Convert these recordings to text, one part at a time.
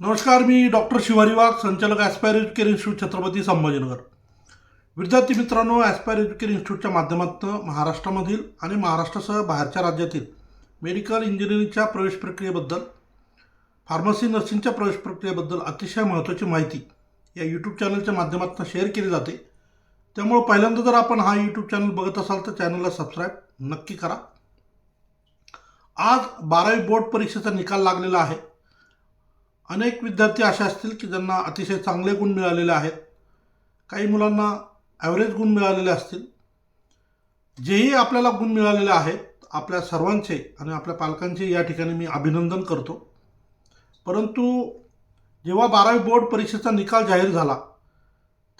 नमस्कार मी डॉक्टर शिवारी वाघ संचालक aspire educare institute Chhatrapati Sambhajinagar. विद्यार्थी मित्रांनो ॲस्पायर एज्युकेअर इन्स्टिट्यूटच्या माध्यमातून महाराष्ट्रामधील आणि महाराष्ट्रासह बाहेरच्या राज्यातील मेडिकल इंजिनिअरिंगच्या प्रवेश प्रक्रियेबद्दल फार्मसी नर्सिंगच्या प्रवेश प्रक्रियेबद्दल अतिशय महत्त्वाची माहिती या यूट्यूब चॅनलच्या माध्यमातून शेअर केली जाते. त्यामुळं पहिल्यांदा जर आपण हा यूट्यूब चॅनल बघत असाल तर चॅनलला सबस्क्राईब नक्की करा. आज बारावी बोर्ड परीक्षेचा निकाल लागलेला आहे. अनेक विद्यार्थी असे असतील की ज्यांना अतिशय चांगले गुण मिळालेले आहेत. काही मुलांना ॲव्हरेज गुण मिळालेले असतील. जेही आपल्याला गुण मिळालेले आहेत आपल्या सर्वांचे आणि आपल्या पालकांचे या ठिकाणी मी अभिनंदन करतो. परंतु जेव्हा बारावी बोर्ड परीक्षेचा निकाल जाहीर झाला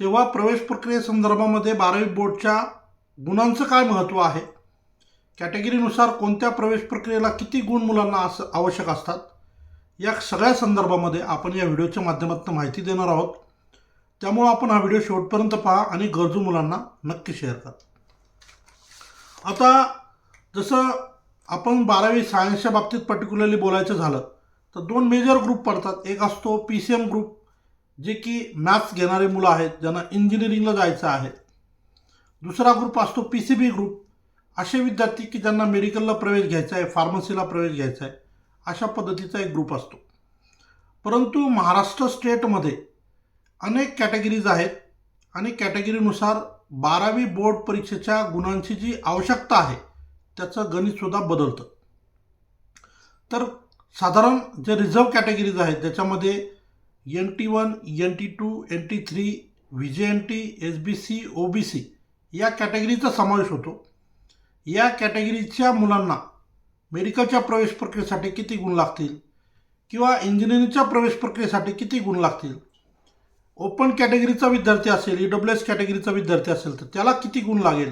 तेव्हा प्रवेश प्रक्रियेसंदर्भामध्ये बारावी बोर्डच्या गुणांचं काय महत्त्व आहे? कॅटेगरीनुसार कोणत्या प्रवेश प्रक्रियेला किती गुण मुलांना असं आवश्यक असतात? या सगळ्या संदर्भामध्ये आपण या व्हिडिओच्या माध्यमातून माहिती देणार आहोत. त्यामुळं आपण हा व्हिडिओ शेवटपर्यंत पहा आणि गरजू मुलांना नक्की शेअर करा. आता जसं आपण बारावी सायन्सच्या बाबतीत पर्टिक्युलरली बोलायचं झालं तर दोन मेजर ग्रुप पडतात. एक असतो पी सी एम ग्रुप जे की मॅथ्स घेणारे मुलं आहेत ज्यांना इंजिनिअरिंगला जायचं आहे. दुसरा ग्रुप असतो पी सी बी ग्रुप असे विद्यार्थी की ज्यांना मेडिकलला प्रवेश घ्यायचा आहे फार्मसीला प्रवेश घ्यायचा आहे. अशा पद्धतीचा एक ग्रुप असतो. परंतु महाराष्ट्र स्टेटमध्ये अनेक कॅटेगरीज आहेत आणि कॅटेगरीनुसार बारावी बोर्ड परीक्षेच्या गुणांची जी आवश्यकता आहे त्याचं गणितसुद्धा बदलतं. तर साधारण जे रिझर्व कॅटेगरीज आहेत ज्याच्यामध्ये N T one N T two N T three V J N T S B C O B C या कॅटेगरीचा समावेश होतो. या कॅटेगरीच्या मुलांना मेडिकलच्या प्रवेश प्रक्रियेसाठी किती गुण लागतील? किंवा इंजिनिअरिंगच्या प्रवेश प्रक्रियेसाठी किती गुण लागतील? ओपन कॅटेगरीचा विद्यार्थी असेल ई डब्ल्यू एस कॅटेगरीचा विद्यार्थी असेल तर त्याला किती गुण लागेल?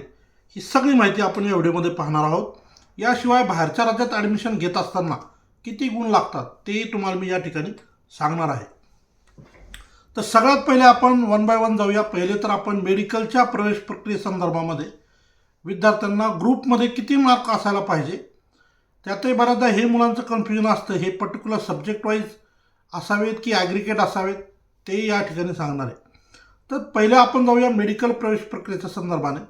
ही सगळी माहिती आपण या व्हिडिओमध्ये पाहणार आहोत. याशिवाय बाहेरच्या राज्यात ॲडमिशन घेत असताना किती गुण लागतात तेही तुम्हाला मी या ठिकाणी सांगणार आहे. तर सगळ्यात पहिले आपण वन बाय वन जाऊया. पहिले तर आपण मेडिकलच्या प्रवेश प्रक्रियेसंदर्भामध्ये विद्यार्थ्यांना ग्रुपमध्ये किती मार्क असायला पाहिजे? त्यातही बऱ्याचदा हे मुलांचं कन्फ्युजन असतं. हे पर्टिक्युलर सब्जेक्ट वाईज असावेत की ॲग्रिकेट असावेत तेही या ठिकाणी सांगणार आहे. तर पहिले आपण जाऊया मेडिकल प्रवेश प्रक्रियेच्या संदर्भाने.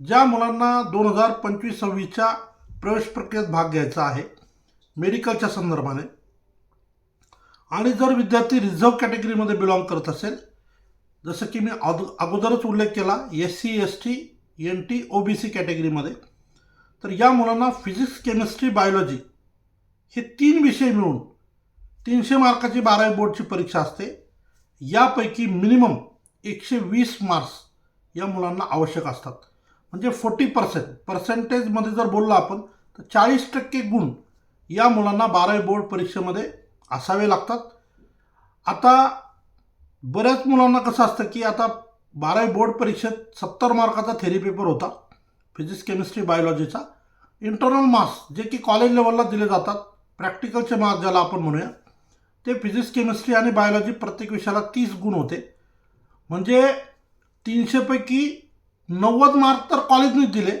ज्या मुलांना दोन हजार पंचवीस सव्वीसच्या प्रवेश प्रक्रियेत भाग घ्यायचा आहे मेडिकलच्या संदर्भाने. आणि जर विद्यार्थी रिझर्व कॅटेगरीमध्ये बिलॉंग करत असेल जसं की मी अद अगोदरच उल्लेख केला S C S T N T O B C कॅटेगरीमध्ये तर या मुलांना फिजिक्स केमिस्ट्री बायोलॉजी हे तीन विषय मिळून तीनशे मार्काची बारावी बोर्डची परीक्षा असते. यापैकी मिनिमम एकशे वीस मार्क्स या मुलांना आवश्यक असतात. म्हणजे फोर्टी पर्सेंट पर्सेंटेजमध्ये जर बोललो आपण तर चाळीस टक्के गुण या मुलांना बारावी बोर्ड परीक्षेमध्ये असावे लागतात. आता बऱ्याच मुलांना कसं असतं की आता बारावी बोर्ड परीक्षेत सत्तर मार्काचा थेरी पेपर होता. फिजिक्स केमिस्ट्री बायोलॉजीचा इंटरनल मार्क्स जे की कॉलेज लेवलला दिले जातात. प्रॅक्टिकलचे मार्क्स ज्याला आपण म्हणूया ते फिजिक्स केमिस्ट्री आणि बायोलॉजी प्रत्येक विषयाला तीस गुण होते. म्हणजे तीनशेपैकी नव्वद मार्क तर कॉलेजनेच दिले.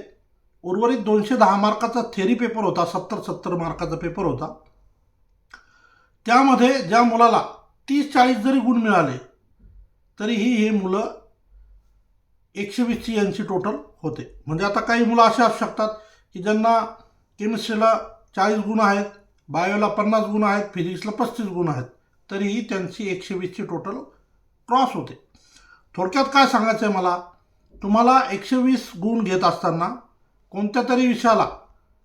उर्वरित दोनशे दहा मार्काचा थेरी पेपर होता सत्तर सत्तर मार्काचा पेपर होता. त्यामध्ये ज्या मुलाला तीस चाळीस जरी गुण मिळाले तरीही हे मुलं एकशे वीसची यांची टोटल होते. म्हणजे आता काही मुलं असे असू शकतात की ज्यांना केमिस्ट्रीला चाळीस गुण आहेत बायोला पन्नास गुण आहेत फिजिक्सला पस्तीस गुण आहेत तरीही त्यांची एकशे वीसची टोटल क्रॉस होते. थोडक्यात काय सांगायचं आहे मला? तुम्हाला एकशे वीस गुण घेत असताना कोणत्या तरी विषयाला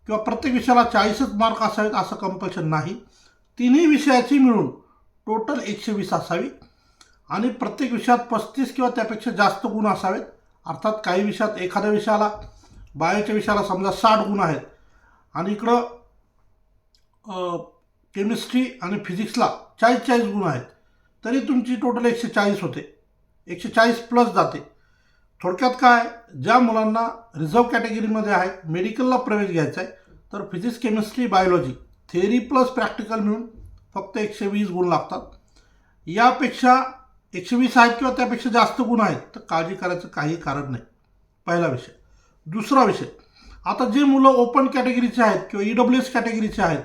किंवा प्रत्येक विषयाला चाळीसच मार्क असावेत असं कंपल्शन नाही. तिन्ही विषयाची मिळून टोटल एकशे वीस असावी आणि प्रत्येक विषयात पस्तीस किंवा त्यापेक्षा जास्त गुण असावेत. अर्थात काही विषयात एखाद्या विषयाला बायोच्या विषयाला समजा साठ गुण आहेत आणि इकडं केमिस्ट्री आणि फिजिक्सला चाळीस चाळीस गुण आहेत तरी तुमची टोटल एकशे चाळीस होते. एकशे चाळीस प्लस जाते. थोडक्यात काय ज्या मुलांना रिझर्व कॅटेगरीमध्ये आहे मेडिकलला प्रवेश घ्यायचा आहे तर physics chemistry biology theory plus practical मिळून फक्त एकशे वीस गुण लागतात. यापेक्षा एकशे वीस आहेत किंवा त्यापेक्षा जास्त गुण आहेत तर काळजी करायचं काही कारण नाही. पहिला विषय. दुसरा विषय. आता जे मुलं ओपन कॅटेगरीचे आहेत किंवा ई डब्ल्यू एस कॅटेगरीचे आहेत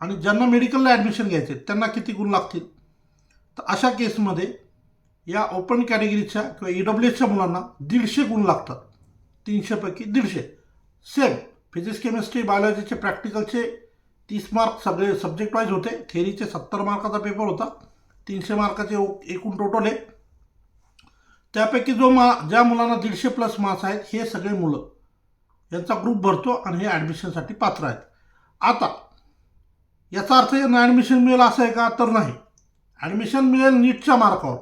आणि ज्यांना मेडिकलला ॲडमिशन घ्यायचे आहेत, त्यांना किती गुण लागतील? तर अशा केसमध्ये या ओपन कॅटेगरीच्या किंवा ई डब्ल्यू एसच्या मुलांना दीडशे गुण लागतात. तीनशेपैकी दीडशे. सेम फिजिक्स केमिस्ट्री बायोलॉजीचे प्रॅक्टिकलचे तीस मार्क सगळे सब्जेक्ट वाईज होते. थेरीचे सत्तर मार्काचा पेपर होता. तीनशे मार्काचे एकूण टोटल आहे. त्यापैकी जो मा ज्या मुलांना दीडशे प्लस मार्क्स आहेत हे सगळे मुलं. यांचा ग्रुप भरतो आणि हे ॲडमिशनसाठी पात्र आहेत. आता याचा अर्थ यांना ॲडमिशन मिळेल असं आहे का? तर नाही. ॲडमिशन मिळेल नीटच्या मार्कावर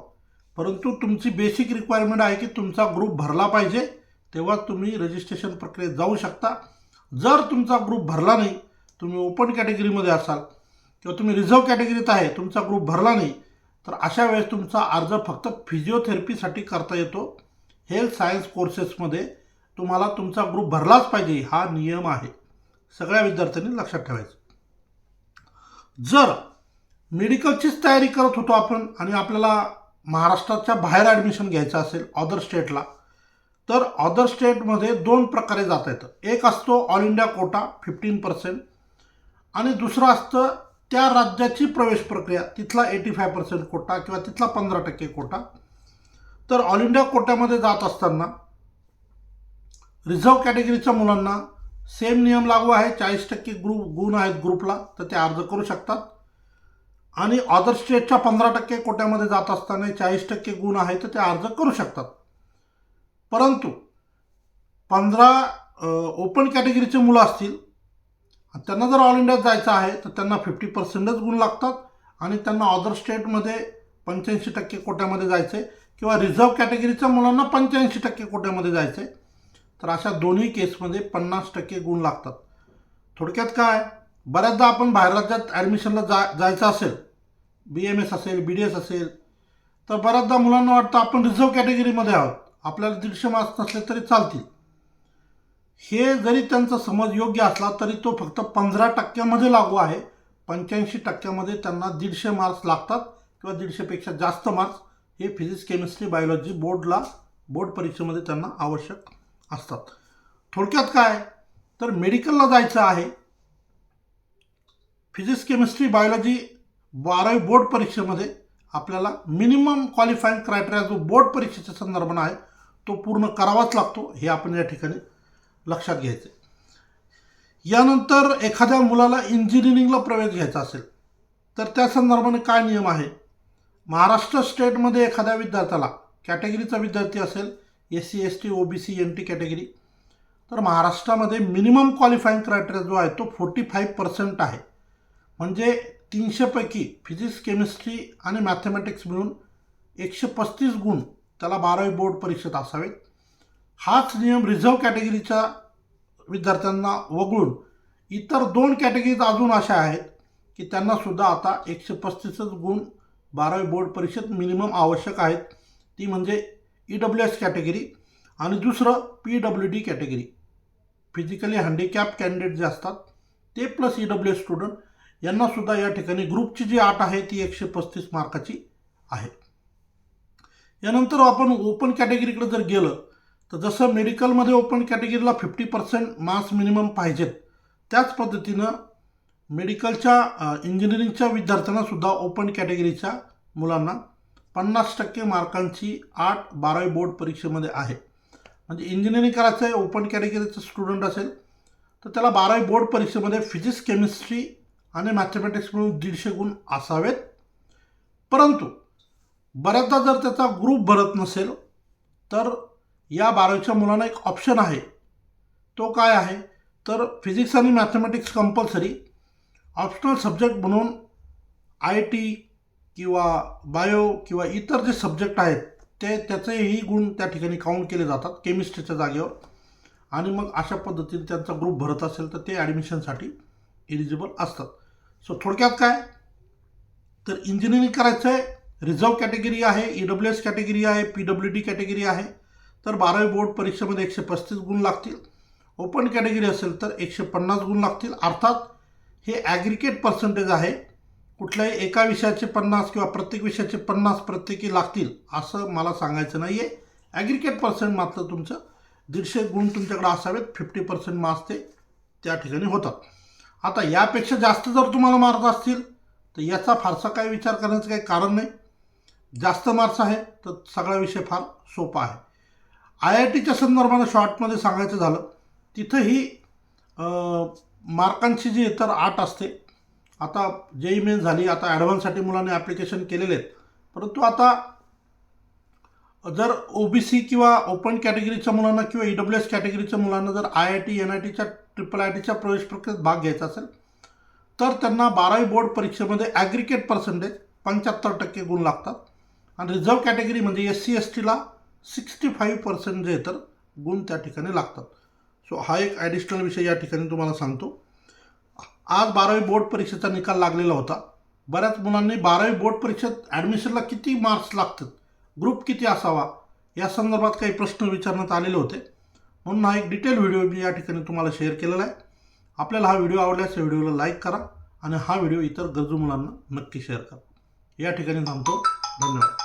परंतु तुमची बेसिक रिक्वायरमेंट आहे की तुमचा ग्रुप भरला पाहिजे तेव्हा तुम्ही रजिस्ट्रेशन प्रक्रियेत जाऊ शकता. जर तुमचा ग्रुप भरला नाही तुम्ही ओपन कॅटेगरीमध्ये असाल किंवा तुम्ही रिझर्व कॅटेगरीत आहे तुमचा ग्रुप भरला नाही तर अशा वेळेस तुमचा अर्ज फक्त फिजिओथेरपीसाठी करता येतो. हेल्थ सायन्स कोर्सेसमध्ये तुम्हाला तुमचा ग्रुप भरलाच पाहिजे हा नियम आहे. सगळ्या विद्यार्थ्यांनी लक्षात ठेवायचं. जर मेडिकलचीच तयारी करत होतो आपण आणि आपल्याला महाराष्ट्राच्या बाहेर ॲडमिशन घ्यायचं असेल अदर स्टेटला तर अदर स्टेटमध्ये दोन प्रकारे जाता येतं. एक असतो all India quota fifteen percent आणि दुसरं असतं त्या राज्याची प्रवेश प्रक्रिया तिथला एटी फाय पर्सेंट कोटा किंवा तिथला पंधरा टक्के कोटा. तर ऑल इंडिया कोट्यामध्ये जात असताना रिझर्व्ह कॅटेगरीच्या मुलांना सेम नियम लागू आहे. चाळीस टक्के ग्रुप गुण आहेत ग्रुपला तर ते अर्ज करू शकतात. आणि अदर स्टेटच्या पंधरा टक्के कोट्यामध्ये जात असताना चाळीस टक्के गुण आहे तर ते अर्ज करू शकतात. परंतु पंधरा ओपन कॅटेगरीचे मुलं असतील त्यांना जर ऑल इंडियात जायचं आहे तर त्यांना फिफ्टी पर्सेंटच गुण लागतात आणि त्यांना अदर स्टेटमध्ये पंच्याऐंशी टक्के कोट्यामध्ये जायचं आहे किंवा रिझर्व्ह कॅटेगरीच्या मुलांना पंच्याऐंशी टक्के कोट्यामध्ये जायचं आहे तर अशा दोन्ही केसमध्ये पन्नास टक्के गुण लागतात. थोडक्यात काय? बऱ्याचदा आपण बाहेर राज्यात ॲडमिशनला जा जायचं असेल बी एम एस असेल बी डी एस असेल तर बऱ्याचदा मुलांना वाटतं आपण रिझर्व्ह कॅटेगरीमध्ये आहोत. आपल्याला दीडशे मार्क्स नसले तरी चालतील. हे जरी त्यांचा समज योग्य असला तरी तो फक्त पंधरा टक्क्यामध्ये लागू आहे. पंच्याऐंशी टक्क्यामध्ये त्यांना दीडशे मार्क्स लागतात किंवा दीडशेपेक्षा जास्त मार्क्स हे फिजिक्स केमिस्ट्री बायोलॉजी बोर्डला बोर्ड परीक्षेमध्ये त्यांना आवश्यक असतात. थोडक्यात काय? तर मेडिकलला जायचं आहे. फिजिक्स केमिस्ट्री बायोलॉजी बारावी बोर्ड परीक्षेमध्ये आपल्याला मिनिमम क्वालिफाईंग क्रायटेरिया जो बोर्ड परीक्षेच्या संदर्भानं आहे तो पूर्ण करावाच लागतो. हे आपण या ठिकाणी लक्षात घ्यायचं. यानंतर एखाद्या मुलाला इंजिनिअरिंगला प्रवेश घ्यायचा असेल तर त्या संदर्भाने काय नियम आहे? महाराष्ट्र स्टेटमध्ये एखाद्या विद्यार्थ्याला कॅटेगरीचा विद्यार्थी असेल S C S T O B C N T category तर महाराष्ट्रामध्ये मिनिमम क्वालिफाईंग क्रायटेरिया जो आहे तो फोर्टी फाईव्ह पर्सेंट आहे. म्हणजे तीनशेपैकी फिजिक्स केमिस्ट्री आणि मॅथमॅटिक्स मिळून एकशे पस्तीस गुण त्याला बारावी बोर्ड परीक्षेत असावेत. हाच नियम रिझर्व्ह कॅटेगरीच्या विद्यार्थ्यांना वगळून इतर दोन कॅटेगरीज अजून अशा आहेत की त्यांनासुद्धा आता एकशे पस्तीसच गुण बारावी बोर्ड परीक्षेत मिनिमम आवश्यक आहेत. ती म्हणजे ई डब्ल्यू एस कॅटेगरी आणि दुसरं P W D category physically handicap candidate जे असतात ते plus E W S student यांनासुद्धा या ठिकाणी ग्रुपची जी आट आहे ती एकशे पस्तीस मार्काची आहे. यानंतर आपण ओपन कॅटेगरीकडे जर गेलं तर जसं मेडिकलमध्ये ओपन कॅटेगरीला फिफ्टी पर्सेंट मार्क्स मिनिमम पाहिजेत त्याच पद्धतीनं मेडिकलच्या इंजिनिअरिंगच्या विद्यार्थ्यांनासुद्धा ओपन कॅटेगरीच्या मुलांना पन्नास टक्के मार्कांची आठ बारावी बोर्ड परीक्षेमध्ये आहे. म्हणजे इंजिनिअरिंग करायचं आहे ओपन कॅटेगरीचं स्टुडंट असेल तर त्याला बारावी बोर्ड परीक्षेमध्ये फिजिक्स केमिस्ट्री आणि मॅथमॅटिक्स मिळून दीडशे गुण असावेत. परंतु बऱ्याचदा जर त्याचा ग्रुप भरत नसेल तर या बारावीच्या मुलांना एक ऑप्शन आहे. तो काय आहे? तर फिजिक्स आणि मॅथमॅटिक्स कंपल्सरी ऑप्शनल सब्जेक्ट म्हणून आय टी किंवा बायो किंवा इतर जे सब्जेक्ट आहेत ते त्याचेही गुण त्या ठिकाणी काउंट केले जातात केमिस्ट्रीच्या जागेवर. आणि मग अशा पद्धतीने त्यांचा ग्रुप भरत असेल तर ते ॲडमिशनसाठी एलिजिबल असतात. सो थोडक्यात काय? तर इंजिनिअरिंग करायचं आहे रिझर्व्ह कॅटेगरी आहे ई डब्ल्यू एस कॅटेगरी आहे पी डब्ल्यू डी कॅटेगरी आहे. तर बारावी बोर्ड परीक्षेमध्ये एकशे पस्तीस गुण लागतील. ओपन कॅटेगरी असेल तर एकशे पन्नास गुण लागतील. अर्थात हे ॲग्रिकेट पर्सेंटेज आहे. कुठल्याही एका विषयाचे पन्नास किंवा प्रत्येक विषयाचे पन्नास प्रत्येकी लागतील असं मला सांगायचं नाही आहे ॲग्रिकेट पर्सेंट मात्र तुमचं दीडशे गुण तुमच्याकडे असावेत. फिफ्टी पर्सेंट मार्क्स ते त्या ठिकाणी होतात. आता यापेक्षा जास्त जर तुम्हाला मार्क असतील तर याचा फारसा काही विचार करण्याचं काही कारण नाही. जास्त मार्क्स आहे तर सगळा विषय फार सोपा आहे. आय आय टीच्या संदर्भानं शॉर्टमध्ये सांगायचं झालं तिथंही मार्कांची जी इतर आठ असते आता जेई मेन झाली आता ॲडव्हान्ससाठी मुलांनी ॲप्लिकेशन केलेले आहेत परंतु आता जर ओ बी सी किंवा ओपन कॅटेगरीच्या मुलांना किंवा ई डब्ल्यू एस कॅटेगरीच्या मुलांना जर I I T N I टीच्या ट्रिपल आय टीच्या प्रवेश प्रक्रियेत भाग घ्यायचा असेल तर त्यांना बारावी बोर्ड परीक्षेमध्ये ॲग्रिकेट पर्सेंटेज पंच्याहत्तर टक्के गुण लागतात. आणि रिझर्व कॅटेगरी म्हणजे एस सी एस टीला सिक्स्टी फाईव्ह पर्सेंट जे तर गुण त्या ठिकाणी लागतात. सो हा एक ॲडिशनल विषय या ठिकाणी तुम्हाला सांगतो. आज बारावी बोर्ड परीक्षेचा निकाल लागलेला होता. बऱ्याच मुलांनी बारावी बोर्ड परीक्षेत ॲडमिशनला किती मार्क्स लागतात? ग्रुप किती असावा? या संदर्भात काही प्रश्न विचारण्यात आलेले होते. म्हणून हा एक डिटेल व्हिडिओ मी या ठिकाणी तुम्हाला शेअर केलेला आहे. आपल्याला हा व्हिडिओ आवडल्यास या व्हिडिओला लाईक करा आणि हा व्हिडिओ इतर गरजू मुलांना नक्की शेअर करा. या ठिकाणी थांबतो. धन्यवाद.